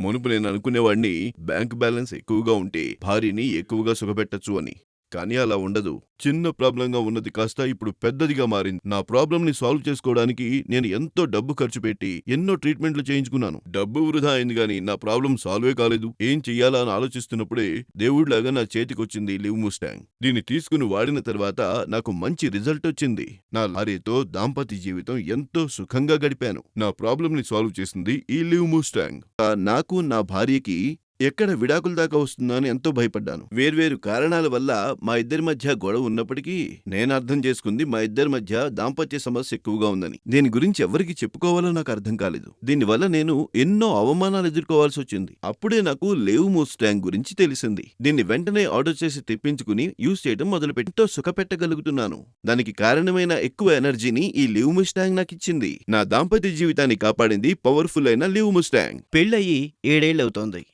మునుపు నేను అనుకునేవాణ్ణి bank balance ఎక్కువగా ఉంటే భార్యని ఎక్కువగా సుఖపెట్టచ్చు అని. కానీ అలా ఉండదు. చిన్న ప్రాబ్లంగా ఉన్నది కాస్త ఇప్పుడు పెద్దదిగా మారింది. నా ప్రాబ్లం ని సాల్వ్ చేసుకోవడానికి నేను ఎంతో డబ్బు ఖర్చు పెట్టి ఎన్నో ట్రీట్మెంట్లు చేయించుకున్నాను. డబ్బు వృధా అయింది గాని నా ప్రాబ్లం సాల్వే కాలేదు. ఏం చెయ్యాలా అని ఆలోచిస్తున్నప్పుడే దేవుడిలాగా నా చేతికొచ్చింది లివ్ ముస్టాంగ్ దీన్ని తీసుకుని వాడిన తర్వాత నాకు మంచి రిజల్ట్ వచ్చింది. నా లారీతో దాంపత్య జీవితం ఎంతో సుఖంగా గడిపాను. నా ప్రాబ్లం ని సాల్వ్ చేసింది ఈ లివ్ ముస్టాంగ్ నాకు నా భార్యకి ఎక్కడ విడాకుల దాకా వస్తుందో అని ఎంతో భయపడ్డాను. వేర్వేరు కారణాల వల్ల మా ఇద్దరి మధ్య గొడవ ఉన్నప్పటికీ నేను అర్థం చేసుకుంది మా ఇద్దరి మధ్య దాంపత్య సమస్య ఎక్కువగా ఉందని. దీని గురించి ఎవరికి చెప్పుకోవాలో నాకు అర్థం కాలేదు. దీనివల్ల నేను ఎన్నో అవమానాలు ఎదుర్కోవాల్సి వచ్చింది. అప్పుడే నాకు లేవు మూస్టాంగ్ గురించి తెలిసింది. దీన్ని వెంటనే ఆర్డర్ చేసి తెప్పించుకుని యూజ్ చేయడం మొదలుపెట్టితో సుఖపెట్టగలుగుతున్నాను. దానికి కారణమైన ఎక్కువ ఎనర్జీని ఈ లివ్ ముస్టాంగ్ నాకు ఇచ్చింది. నా దాంపత్య జీవితాన్ని కాపాడింది పవర్ఫుల్ అయిన లివ్ ముస్టాంగ్ పెళ్ళయి ఏడేళ్ళవుతోంది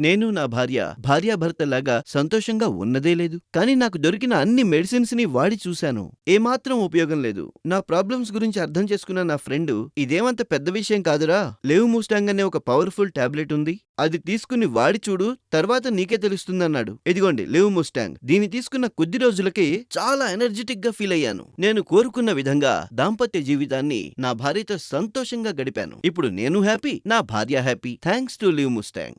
నేను నా భార్య భార్యాభర్తలాగా సంతోషంగా ఉన్నదే లేదు. కానీ నాకు దొరికిన అన్ని మెడిసిన్స్ని వాడి చూశాను. ఏమాత్రం ఉపయోగం లేదు. నా ప్రాబ్లమ్స్ గురించి అర్థం చేసుకున్న నా ఫ్రెండ్ ఇదేమంత పెద్ద విషయం కాదురా. లేవు మూస్టాంగ్ అనే ఒక పవర్ఫుల్ టాబ్లెట్ ఉంది. అది తీసుకుని వాడి చూడు తర్వాత నీకే తెలుస్తుందన్నాడు. ఇదిగోండి లేవు ముస్టాంగ్. దీన్ని తీసుకున్న కొద్ది రోజులకే చాలా ఎనర్జెటిక్గా ఫీల్ అయ్యాను. నేను కోరుకున్న విధంగా దాంపత్య జీవితాన్ని నా భార్యతో సంతోషంగా గడిపాను. ఇప్పుడు నేను హ్యాపీ నా భార్య happy. Thanks to live Mustang.